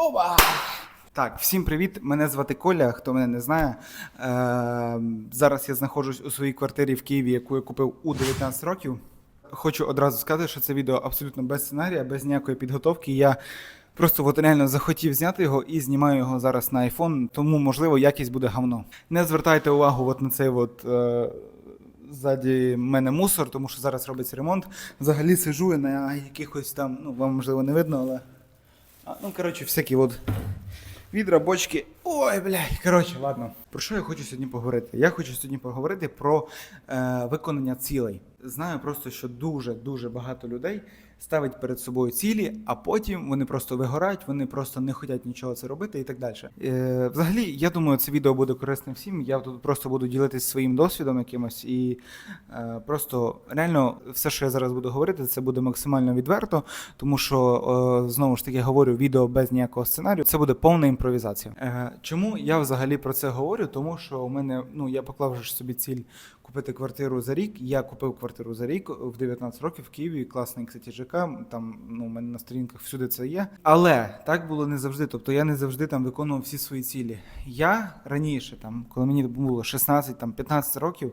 Оба! Так, всім привіт! Мене звати Коля, хто мене не знає. Е, зараз я знаходжусь у своїй квартирі в Києві, яку я купив у 19 років. Хочу одразу сказати, що це відео абсолютно без сценарія, без ніякої підготовки. Я просто от реально захотів зняти його і знімаю його зараз на iPhone, тому, можливо, якість буде говно. Не звертайте увагу от на цей от. Е, Ззаді мене мусор, тому що зараз робиться ремонт. Взагалі сижу я на якихось там, ну вам можливо не видно, але. Ну, коротше, всякі от відра, бочки. Ой, блядь, коротше, ладно. Про що я хочу сьогодні поговорити? Я хочу сьогодні поговорити про е, виконання цілей. Знаю просто, що дуже-дуже багато людей ставить перед собою цілі, а потім вони просто вигорають, вони просто не хочуть нічого це робити і так далі. Е, взагалі, я думаю, це відео буде корисним всім. Я тут просто буду ділитися своїм досвідом якимось, і е, просто реально все, що я зараз буду говорити, це буде максимально відверто, тому що е, знову ж таки говорю відео без ніякого сценарію. Це буде повна імпровізація. Е, чому я взагалі про це говорю? Тому що у мене ну я поклав вже собі ціль купити квартиру за рік. Я купив квартиру за рік в 19 років в Києві. Класний, кстати, ЖК. Там ну у мене на сторінках всюди це є. Але так було не завжди. Тобто я не завжди там виконував всі свої цілі. Я раніше, там, коли мені було 16-15 років.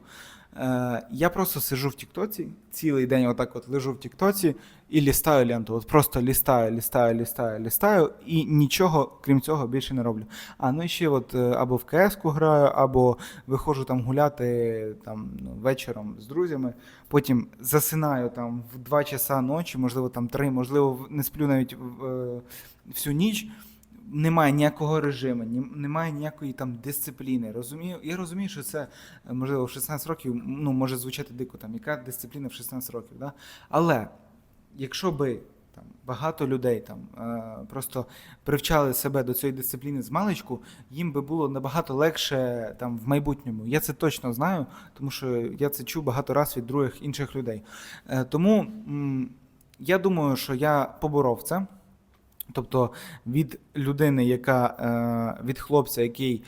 Е, я просто сижу в Тіктоці, цілий день отак от лежу в Тіктоці і лістаю ленту. От просто лістаю, лістаю, лістаю, лістаю, і нічого, крім цього, більше не роблю. А ну і ще от е, або в КС-ку граю, або виходжу там гуляти там, ну, вечором з друзями, потім засинаю там в 2 часа ночі, можливо, там 3, можливо, не сплю навіть е, всю ніч немає ніякого режиму, немає ніякої там дисципліни. Розумію, я розумію, що це е, можливо в 16 років ну, може звучати дико, там, яка дисципліна в 16 років. Да? Але якщо би там, багато людей там, е, просто привчали себе до цієї дисципліни з маличку, їм би було набагато легше там, в майбутньому. Я це точно знаю, тому що я це чув багато разів від других інших людей. Е, тому я думаю, що я поборов це. Тобто від людини, яка е, від хлопця, який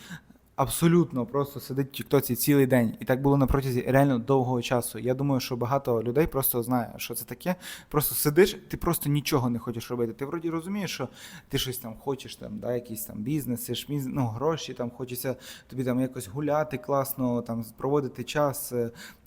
абсолютно просто сидить в Тіктоці цілий день, і так було на протязі реально довгого часу. Я думаю, що багато людей просто знає, що це таке. Просто сидиш, ти просто нічого не хочеш робити. Ти вроді розумієш, що ти щось там хочеш, там, да, якийсь там бізнес, ну, гроші, там хочеться тобі там якось гуляти класно, там проводити час.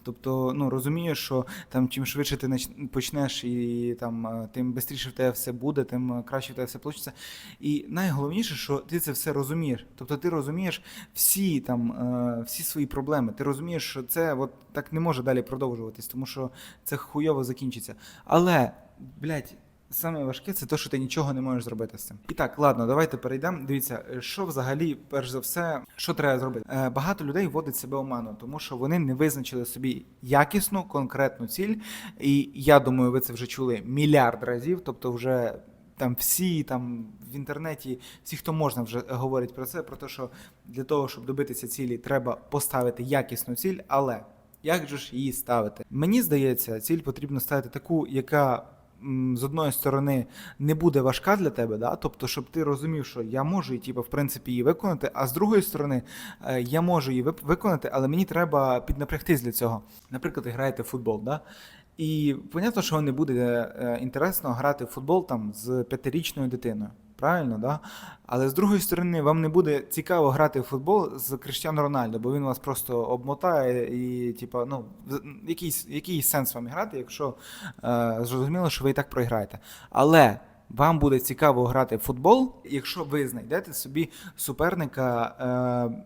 Тобто, ну розумієш, що там чим швидше ти почнеш, і там е, тим швидше в тебе все буде, тим е, краще в тебе все вийде. І найголовніше, що ти це все розумієш. Тобто ти розумієш всі там е, всі свої проблеми. Ти розумієш, що це от так не може далі продовжуватись, тому що це хуйово закінчиться. Але, блядь, Саме важке це те, що ти нічого не можеш зробити з цим. І так, ладно, давайте перейдемо. Дивіться, що взагалі, перш за все, що треба зробити. Е, багато людей вводить себе оману, тому що вони не визначили собі якісну, конкретну ціль. І я думаю, ви це вже чули мільярд разів. Тобто, вже там всі там в інтернеті, всі, хто можна, вже говорять про це, про те, що для того, щоб добитися цілі, треба поставити якісну ціль, але. Як же ж її ставити? Мені здається, ціль потрібно ставити таку, яка з одної сторони не буде важка для тебе, да? тобто, щоб ти розумів, що я можу її, типу, в принципі, її виконати, а з другої сторони, е, я можу її виконати, але мені треба піднапрягтись для цього. Наприклад, ви граєте в футбол, да? І понятно, що не буде е, інтересно грати в футбол там з п'ятирічною дитиною. Правильно, да? Але з другої сторони, вам не буде цікаво грати в футбол з Криштіано Рональдо, бо він вас просто обмотає і, типа, ну, який, який сенс вам грати, якщо е, зрозуміло, що ви і так програєте. Але вам буде цікаво грати в футбол, якщо ви знайдете собі суперника. Е,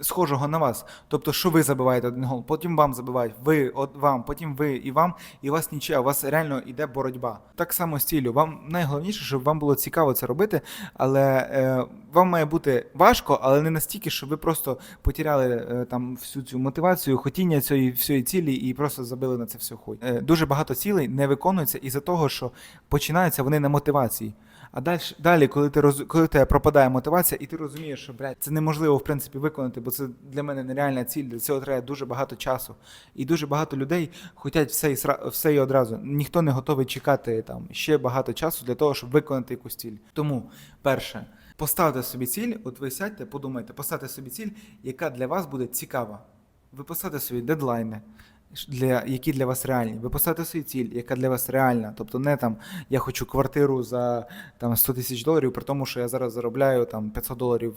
Схожого на вас, тобто, що ви забиваєте один гол, потім вам забивають, ви от вам, потім ви і вам, і у вас нічия, у вас реально йде боротьба. Так само з ціллю. Вам найголовніше, щоб вам було цікаво це робити, але е, вам має бути важко, але не настільки, щоб ви просто потеряли е, там всю цю мотивацію, хотіння цієї всієї цілі і просто забили на це все хуй. Е, дуже багато цілей не виконуються із-за того, що починаються вони на мотивації. А далі, далі коли ти роз, коли тебе пропадає мотивація, і ти розумієш, що блядь, це неможливо в принципі виконати, бо це для мене нереальна ціль. Для цього треба дуже багато часу. І дуже багато людей хочуть все і все і одразу. Ніхто не готовий чекати там ще багато часу для того, щоб виконати якусь ціль. Тому, перше, поставте собі ціль, от ви сядьте, подумайте, поставте собі ціль, яка для вас буде цікава. Ви поставте собі дедлайни. Для, які для вас реальні. Ви поставите свою ціль, яка для вас реальна. Тобто не там я хочу квартиру за там 100 тисяч доларів, при тому, що я зараз заробляю там 500 доларів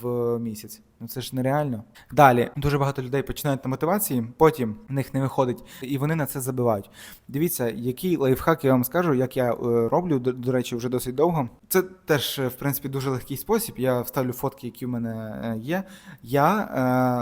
в, місяць. Ну це ж нереально. Далі дуже багато людей починають на мотивації, потім в них не виходить, і вони на це забивають. Дивіться, який лайфхак я вам скажу, як я е, роблю, до, до речі, вже досить довго. Це теж, е, в принципі, дуже легкий спосіб. Я вставлю фотки, які в мене е, є. Я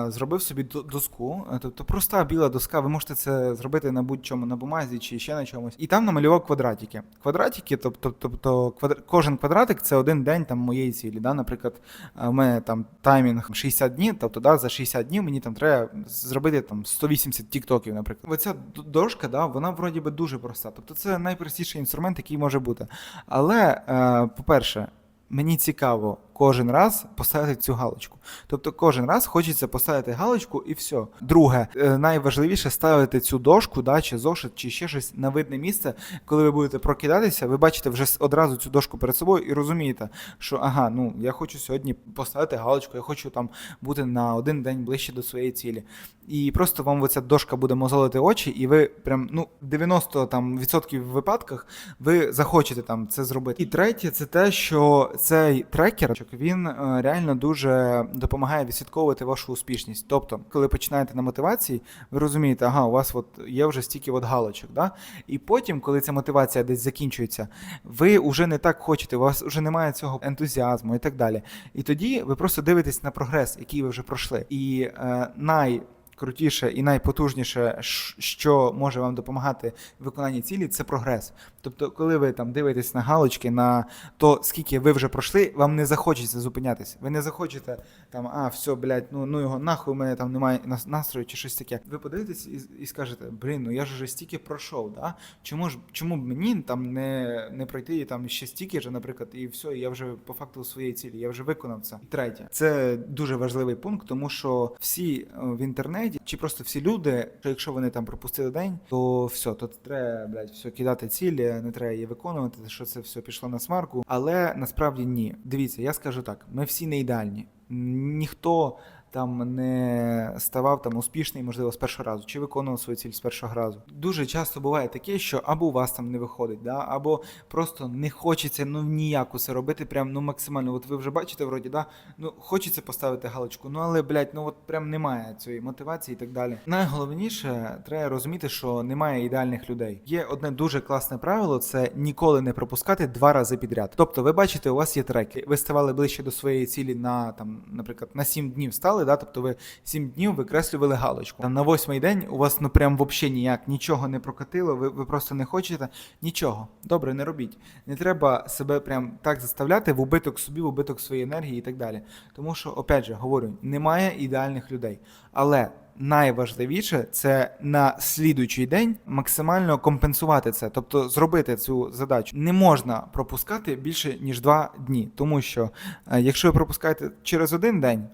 е, зробив собі доску, тобто проста біла доска. Ви можете це зробити на будь-чому, на бумазі чи ще на чомусь. І там намалював квадратики. Квадратики, тобто, тобто квадр... кожен квадратик це один день там моєї цілі. Да? Наприклад, у мене там таймінг 60 днів, тобто да, за 60 днів мені там треба зробити там 180 тіктоків, наприклад. Оця дошка, да, вона вроді би дуже проста. Тобто це найпростіший інструмент, який може бути. Але, е, по-перше, мені цікаво кожен раз поставити цю галочку. Тобто кожен раз хочеться поставити галочку і все. Друге, е, найважливіше ставити цю дошку, да, чи зошит, чи ще щось на видне місце, коли ви будете прокидатися, ви бачите вже одразу цю дошку перед собою і розумієте, що ага, ну я хочу сьогодні поставити галочку, я хочу там бути на один день ближче до своєї цілі. І просто вам оця дошка буде мозолити очі, і ви прям ну 90 там відсотків випадках ви захочете там це зробити. І третє, це те, що цей трекер він е, реально дуже допомагає відслідковувати вашу успішність. Тобто, коли починаєте на мотивації, ви розумієте, ага, у вас от є вже стільки от галочок, да? І потім, коли ця мотивація десь закінчується, ви вже не так хочете, у вас вже немає цього ентузіазму і так далі. І тоді ви просто дивитесь на прогрес, який ви вже пройшли. І е, най крутіше і найпотужніше, що може вам допомагати в виконанні цілі, це прогрес. Тобто, коли ви там дивитесь на галочки, на то, скільки ви вже пройшли, вам не захочеться зупинятися. Ви не захочете там, а, все, блядь, ну, ну його нахуй, у мене там немає настрою чи щось таке. Ви подивитесь і, і скажете, блін, ну я ж вже стільки пройшов, да? чому ж чому б мені там не, не пройти там ще стільки ж, наприклад, і все, я вже по факту своєї цілі, я вже виконав це. І третє, це дуже важливий пункт, тому що всі е, в інтернеті, чи просто всі люди, що якщо вони там пропустили день, то все, то треба, блядь, все кидати цілі, не треба її виконувати, що це все пішло на смарку. Але насправді ні. Дивіться, я скажу так: ми всі не ідеальні. Ніхто там не ставав там успішний, можливо, з першого разу, чи виконував свою ціль з першого разу. Дуже часто буває таке, що або у вас там не виходить, да, або просто не хочеться ну ніяку це робити, прям ну максимально. От ви вже бачите, вроді, да, ну хочеться поставити галочку, ну але блядь, ну от прям немає цієї мотивації і так далі. Найголовніше треба розуміти, що немає ідеальних людей. Є одне дуже класне правило: це ніколи не пропускати два рази підряд. Тобто, ви бачите, у вас є треки, ви ставали ближче до своєї цілі на там, наприклад, на 7 днів стали, да, тобто ви 7 днів викреслювали галочку. Там на восьмий день у вас ну прям взагалі ніяк нічого не прокатило, ви, ви просто не хочете нічого. Добре, не робіть. Не треба себе прям так заставляти в убиток собі, в убиток своєї енергії і так далі. Тому що, опять же, говорю, немає ідеальних людей. Але найважливіше це на слідуючий день максимально компенсувати це, тобто зробити цю задачу. Не можна пропускати більше ніж два дні, тому що е, якщо ви пропускаєте через один день.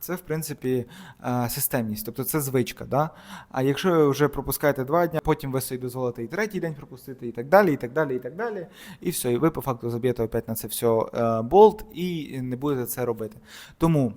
Це, в принципі, е, системність, тобто це звичка. Да? А якщо ви вже пропускаєте два дні, потім ви собі дозволите і третій день пропустити, і так далі, і так далі, і так далі. І все, і ви по факту заб'єте опять на це все болт і не будете це робити. Тому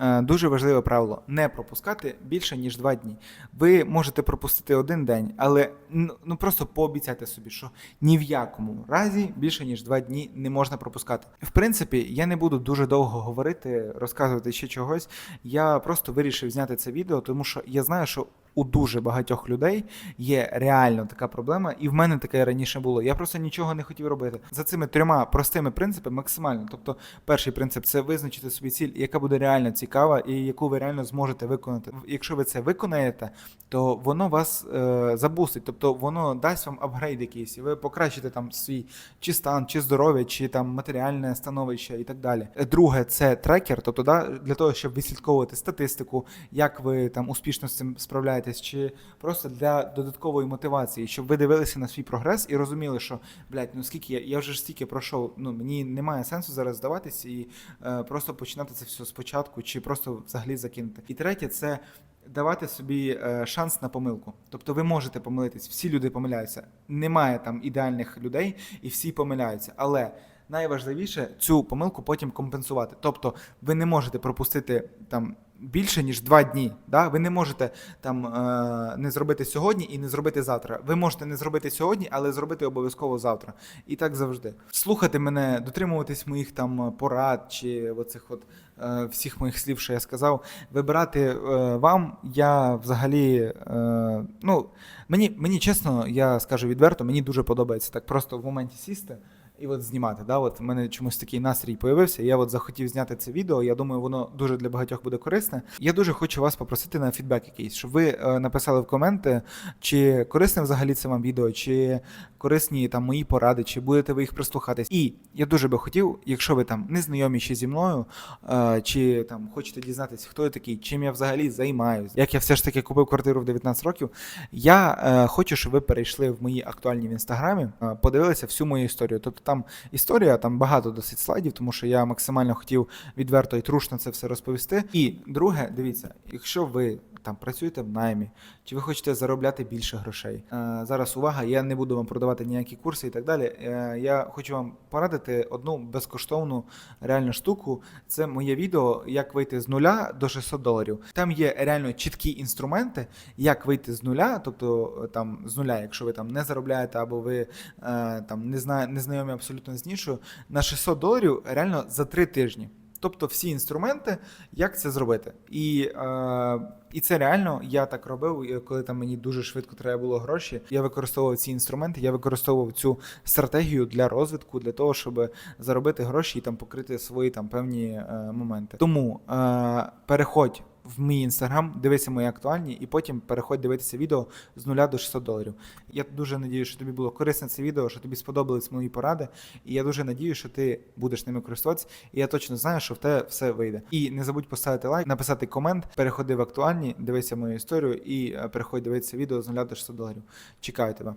Дуже важливе правило не пропускати більше ніж два дні. Ви можете пропустити один день, але ну, ну просто пообіцяйте собі, що ні в якому разі більше ніж два дні не можна пропускати. В принципі, я не буду дуже довго говорити, розказувати ще чогось. Я просто вирішив зняти це відео, тому що я знаю, що у дуже багатьох людей є реально така проблема, і в мене таке раніше було. Я просто нічого не хотів робити. За цими трьома простими принципами максимально. Тобто, перший принцип це визначити собі ціль, яка буде реально цікава і яку ви реально зможете виконати. Якщо ви це виконаєте, то воно вас е, забустить, тобто воно дасть вам апгрейд якийсь, і ви покращите там свій чи стан, чи здоров'я, чи там матеріальне становище і так далі. Друге, це трекер, тобто да, для того, щоб відслідковувати статистику, як ви там успішно з цим справляєтесь, чи просто для додаткової мотивації, щоб ви дивилися на свій прогрес і розуміли, що блядь, ну скільки я, я вже ж стільки пройшов, ну мені немає сенсу зараз здаватись і е, просто починати це все спочатку, чи просто взагалі закинути. І третє, це давати собі е, шанс на помилку. Тобто ви можете помилитись, всі люди помиляються. Немає там ідеальних людей, і всі помиляються. Але найважливіше цю помилку потім компенсувати. Тобто ви не можете пропустити там більше ніж два дні. Да? Ви не можете там е, не зробити сьогодні і не зробити завтра. Ви можете не зробити сьогодні, але зробити обов'язково завтра. І так завжди. Слухати мене, дотримуватись моїх там порад чи оцих от е, всіх моїх слів, що я сказав. Вибирати е, вам. Я взагалі, е, ну мені, мені чесно, я скажу відверто, мені дуже подобається так просто в моменті сісти. І от знімати, да, от в мене чомусь такий настрій появився. Я от захотів зняти це відео. Я думаю, воно дуже для багатьох буде корисне. Я дуже хочу вас попросити на фідбек якийсь, щоб ви е, написали в коменти, чи корисне взагалі це вам відео, чи корисні там мої поради, чи будете ви їх прислухатись. І я дуже би хотів, якщо ви там не знайомі ще зі мною, е, чи там хочете дізнатися, хто я такий, чим я взагалі займаюся, як я все ж таки купив квартиру в 19 років. Я е, хочу, щоб ви перейшли в мої актуальні в інстаграмі, подивилися всю мою історію. Тобто там історія, там багато досить слайдів, тому що я максимально хотів відверто і трушно це все розповісти. І друге, дивіться, якщо ви там працюєте в наймі, чи ви хочете заробляти більше грошей. Е, зараз увага, я не буду вам продавати ніякі курси і так далі. Е, я хочу вам порадити одну безкоштовну реальну штуку. Це моє відео, як вийти з нуля до 600 доларів. Там є реально чіткі інструменти, як вийти з нуля, тобто е, там з нуля, якщо ви там не заробляєте або ви там не зна, не знайомі абсолютно з нішою, на 600 доларів реально за 3 тижні. Тобто всі інструменти, як це зробити. І, е, і це реально я так робив, коли там мені дуже швидко треба було гроші. Я використовував ці інструменти, я використовував цю стратегію для розвитку, для того, щоб заробити гроші і там покрити свої там певні е, моменти. Тому е, переходь. В мій інстаграм, дивися мої актуальні, і потім переходь дивитися відео з 0 до 600 доларів. Я дуже надію, що тобі було корисне це відео, що тобі сподобались мої поради. І я дуже надію, що ти будеш ними користуватися. І я точно знаю, що в тебе все вийде. І не забудь поставити лайк, написати комент, переходи в актуальні, дивися мою історію і е, переходь дивитися відео з 0 до 600 доларів. Чекаю тебе.